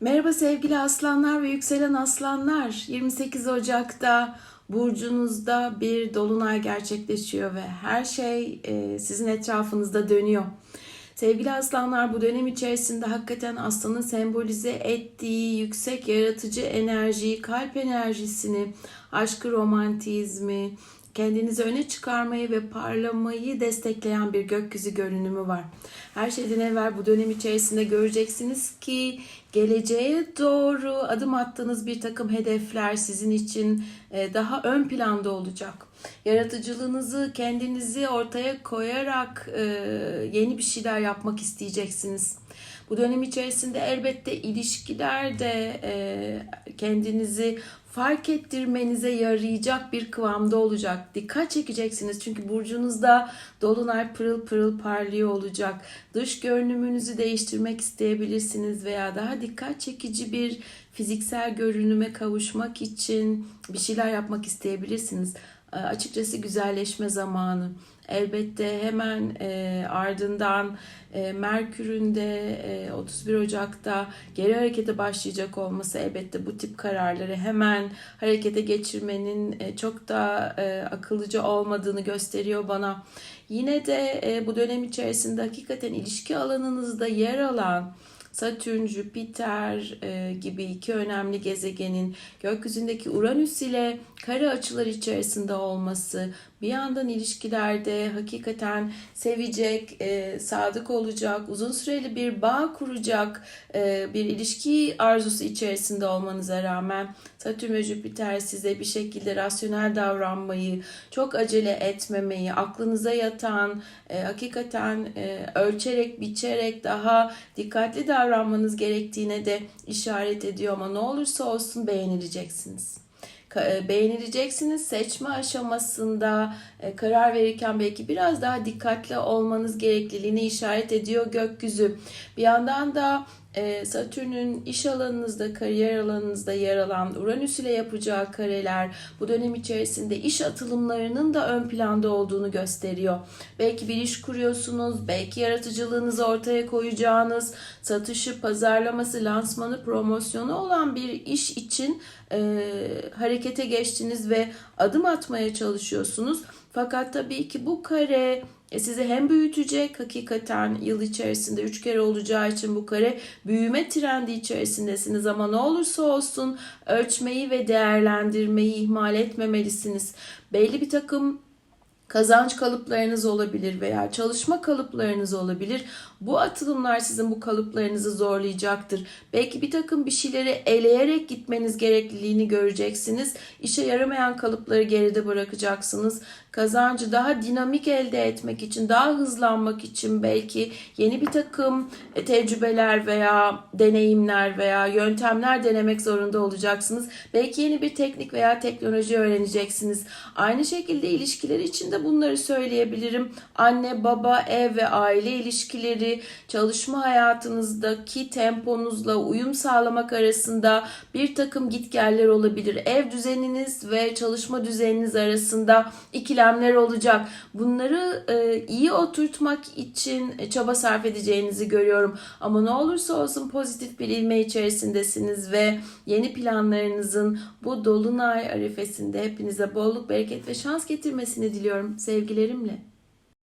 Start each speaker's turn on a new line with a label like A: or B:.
A: Merhaba sevgili aslanlar ve yükselen aslanlar. 28 Ocak'ta burcunuzda bir dolunay gerçekleşiyor ve her şey e, sizin etrafınızda dönüyor. Sevgili aslanlar bu dönem içerisinde hakikaten aslanın sembolize ettiği yüksek yaratıcı enerjiyi, kalp enerjisini, aşkı, romantizmi, kendinizi öne çıkarmayı ve parlamayı destekleyen bir gökyüzü görünümü var. Her şeyden evvel bu dönem içerisinde göreceksiniz ki geleceğe doğru adım attığınız bir takım hedefler sizin için e, daha ön planda olacak. Yaratıcılığınızı, kendinizi ortaya koyarak e, yeni bir şeyler yapmak isteyeceksiniz. Bu dönem içerisinde elbette ilişkilerde e, kendinizi fark ettirmenize yarayacak bir kıvamda olacak. Dikkat çekeceksiniz çünkü burcunuzda dolunay pırıl pırıl parlıyor olacak. Dış görünümünüzü değiştirmek isteyebilirsiniz veya daha dikkat çekici bir fiziksel görünüme kavuşmak için bir şeyler yapmak isteyebilirsiniz. E, açıkçası güzelleşme zamanı. Elbette hemen e, ardından e, Merkür'ün de e, 31 Ocak'ta geri harekete başlayacak olması elbette bu tip kararları hemen harekete geçirmenin e, çok da e, akıllıca olmadığını gösteriyor bana. Yine de e, bu dönem içerisinde hakikaten ilişki alanınızda yer alan Satürn, Jüpiter e, gibi iki önemli gezegenin gökyüzündeki Uranüs ile kare açılar içerisinde olması, bir yandan ilişkilerde hakikaten sevecek, e, sadık olacak, uzun süreli bir bağ kuracak e, bir ilişki arzusu içerisinde olmanıza rağmen Satürn ve Jüpiter size bir şekilde rasyonel davranmayı, çok acele etmemeyi, aklınıza yatan, e, hakikaten e, ölçerek, biçerek daha dikkatli davranmanız gerektiğine de işaret ediyor ama ne olursa olsun beğenileceksiniz e, beğenileceksiniz. Seçme aşamasında e, karar verirken belki biraz daha dikkatli olmanız gerekliliğini işaret ediyor gökyüzü. Bir yandan da Satürn'ün iş alanınızda, kariyer alanınızda yer alan Uranüs ile yapacağı kareler bu dönem içerisinde iş atılımlarının da ön planda olduğunu gösteriyor. Belki bir iş kuruyorsunuz, belki yaratıcılığınızı ortaya koyacağınız, satışı, pazarlaması, lansmanı, promosyonu olan bir iş için e, harekete geçtiniz ve adım atmaya çalışıyorsunuz. Fakat tabii ki bu kare sizi hem büyütecek hakikaten yıl içerisinde 3 kere olacağı için bu kare büyüme trendi içerisindesiniz ama ne olursa olsun ölçmeyi ve değerlendirmeyi ihmal etmemelisiniz. Belli bir takım kazanç kalıplarınız olabilir veya çalışma kalıplarınız olabilir. Bu atılımlar sizin bu kalıplarınızı zorlayacaktır. Belki bir takım bir şeyleri eleyerek gitmeniz gerekliliğini göreceksiniz. İşe yaramayan kalıpları geride bırakacaksınız. Kazancı daha dinamik elde etmek için, daha hızlanmak için belki yeni bir takım e, tecrübeler veya deneyimler veya yöntemler denemek zorunda olacaksınız. Belki yeni bir teknik veya teknoloji öğreneceksiniz. Aynı şekilde ilişkiler için de bunları söyleyebilirim. Anne, baba, ev ve aile ilişkileri, çalışma hayatınızdaki temponuzla uyum sağlamak arasında bir takım gitgeller olabilir. Ev düzeniniz ve çalışma düzeniniz arasında ikilemler olacak. Bunları e, iyi oturtmak için çaba sarf edeceğinizi görüyorum. Ama ne olursa olsun pozitif bir ilme içerisindesiniz ve yeni planlarınızın bu dolunay arifesinde hepinize bolluk, bereket ve şans getirmesini diliyorum sevgilerimle.